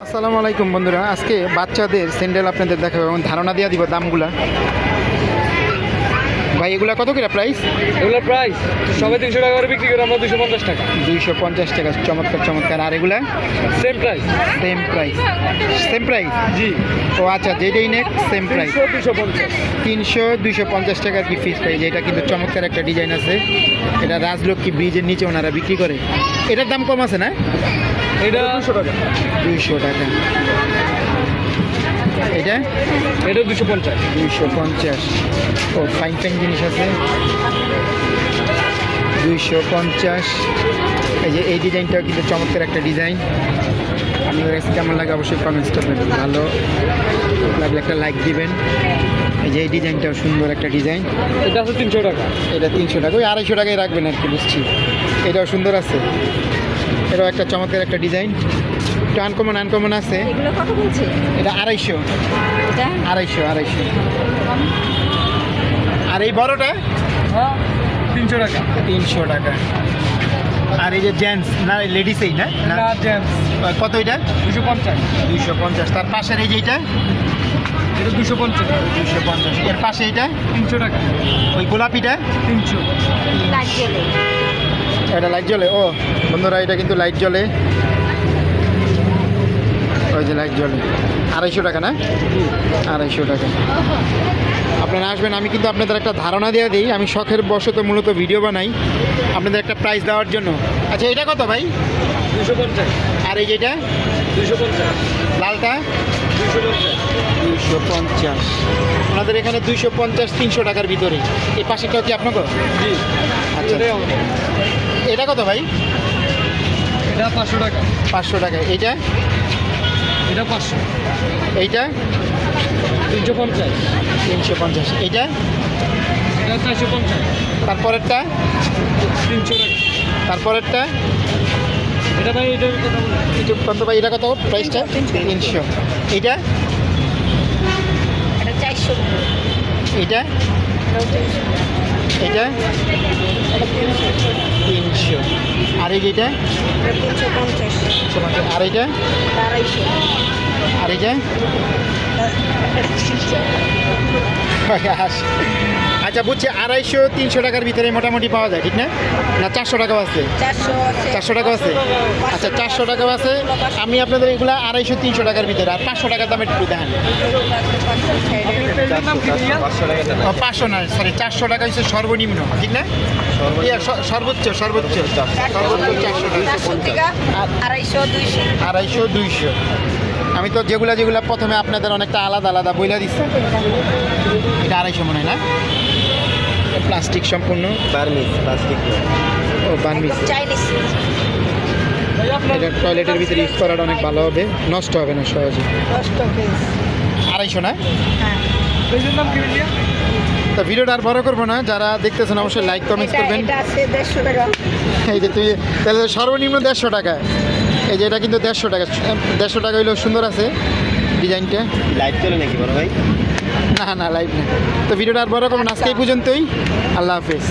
আসসালামু আলাইকুম বন্ধুরা আজকে বাচ্চাদের স্যান্ডেল আপনাদের দেখাবো এবং ধারণা দিয়ে দিব দামগুলা। ভাই এগুলা কত করে প্রাইস এগুলোর প্রাইস সবাই তিনশো টাকা করে বিক্রি করে আমরা দুশো পঞ্চাশ টাকা। দুইশো পঞ্চাশ টাকা চমৎকার চমৎকার। আর এগুলা? Same price same price same price জি। ও আচ্ছা যেটাই নেক সেম প্রাইস দুশো পঞ্চাশ। তিনশো দুইশো পঞ্চাশ টাকার কি ফিস প্রাইস এটা কিন্তু চমৎকার একটা ডিজাইন আছে। এটা রাজলক্ষ্মী ব্রিজের নিচে ওনারা বিক্রি করে। এটার দাম কম আছে না? এটা দুশো টাকা। দুইশো টাকা। এটা? এটা দুশো পঞ্চাশ। দুইশো পঞ্চাশ। ও ফাইন ফাইন জিনিস আছে। দুইশো পঞ্চাশ। এই যে এই ডিজাইনটাও কিন্তু চমৎকার একটা ডিজাইন আপনাদের কাছে কেমন লাগে অবশ্যই কমেন্টস করবেন ভালো লাগলে একটা লাইক দিবেন। এই যে এই ডিজাইনটাও সুন্দর একটা ডিজাইন এটা আছে তিনশো টাকা। এটা তিনশো টাকা। ওই আড়াইশো টাকায় রাখবেন আর কি বুঝছি। এটাও সুন্দর আছে। এটাও একটা চমৎকার একটা ডিজাইন একটু আনকমন আনকমন আছে। এগুলো কত বলছে? এটা আড়াইশো। এটা? আড়াইশো আড়াইশো। আর এই বড়টা? হ্যাঁ। তিনশো টাকা। তিনশো টাকা। আর এই যে জেন্টস না লেডিসেই না? না না? জেমস কত এটা? দুশো পঞ্চাশ। দুইশো পঞ্চাশ। তার পাশের এই যে এটা এটা দুশো পঞ্চাশ। দুইশো পঞ্চাশ। এর পাশে এটা তিনশো টাকা। ওই গোলাপিটা? তিনশো। লাইট জ্বলে। এটা লাইট জ্বলে? ও বন্ধুরা এটা কিন্তু লাইট জ্বলে। ওই যে লাইট জ্বলে আড়াইশো টাকা না? আড়াইশো টাকা। আপনারা আসবেন আমি কিন্তু আপনাদের একটা ধারণা দিয়ে দিই। আমি শখের বশত মূলত ভিডিও বানাই আপনাদের একটা প্রাইস দেওয়ার জন্য। আচ্ছা এটা কত ভাই? দুশো পঞ্চাশ। আর এই যেটা? দুশো পঞ্চাশ। লালটা? দুশো পঞ্চাশ। ওনাদের এখানে দুইশো পঞ্চাশ তিনশো টাকার ভিতরে। এই পাশেটাও কি আপনাকে জি। আচ্ছা। এটা কত ভাই? এটা পাঁচশো টাকা। পাঁচশো টাকা। এইটা? এটা পাঁচশো। এইটা? তিনশো পঞ্চাশ। তিনশো পঞ্চাশ। এইটা? এটা চারশো পঞ্চাশ। তারপরেরটা? তিনশো টাকা। তারপরেরটা? এটা ভাই একটু কত ভাই এটা কত? প্রাইসটা তিনশো। এইটা? এটা চারশো। এইটা? এইটা? তিনশো। আর এই যেটা তিনশো পঞ্চাশ। আর এইটা? আড়াইশো। আর এইটা আচ্ছা বুঝছি আড়াইশো তিনশো টাকার ভিতরে মোটামুটি পাওয়া যায় ঠিক না? না চারশো টাকাও আছে? চারশো আছে। চারশো টাকা আছে? আচ্ছা চারশো টাকাও আছে। আমি আপনাদের এগুলা আড়াইশো তিনশো টাকার ভিতরে আর পাঁচশো টাকার দামে একটু দেখান। পাঁচশো না সরি চারশো টাকা হচ্ছে সর্বনিম্ন ঠিক না? সর্বোচ্চ সর্বোচ্চ। সর্বোচ্চ চারশো টাকা। আড়াইশো দুইশো। আড়াইশো দুইশো। আমি তো যেগুলা যেগুলা প্রথমে আপনাদের অনেকটা আলাদা আলাদা বইলা দিচ্ছি এটা আড়াইশো মনে হয় না? প্লাস্টিক সম্পূর্ণ? Burmese plastic. ও বার্মিস এটা টয়লেটের ভিতরে ইউজ করাটা অনেক ভালো হবে। নষ্ট হবে না সহজে। আড়াইশো না? হ্যাঁ? তো ভিডিওটা আর বড় করব না। যারা দেখতেছেন অবশ্যই লাইক কমেন্টস করবেন। দেড়শো টাকা। এই যে তুই তাহলে সর্বনিম্ন দেড়শো টাকা। এই যে এটা কিন্তু দেড়শো টাকা দেড়শো টাকা হইলেও সুন্দর আছে ডিজাইনটা। লাইভ চলে নাকি বড় ভাই? না না লাইভ না তো ভিডিওটা আর বড় করব না আজকে এই পর্যন্তই। আল্লাহ হাফেজ।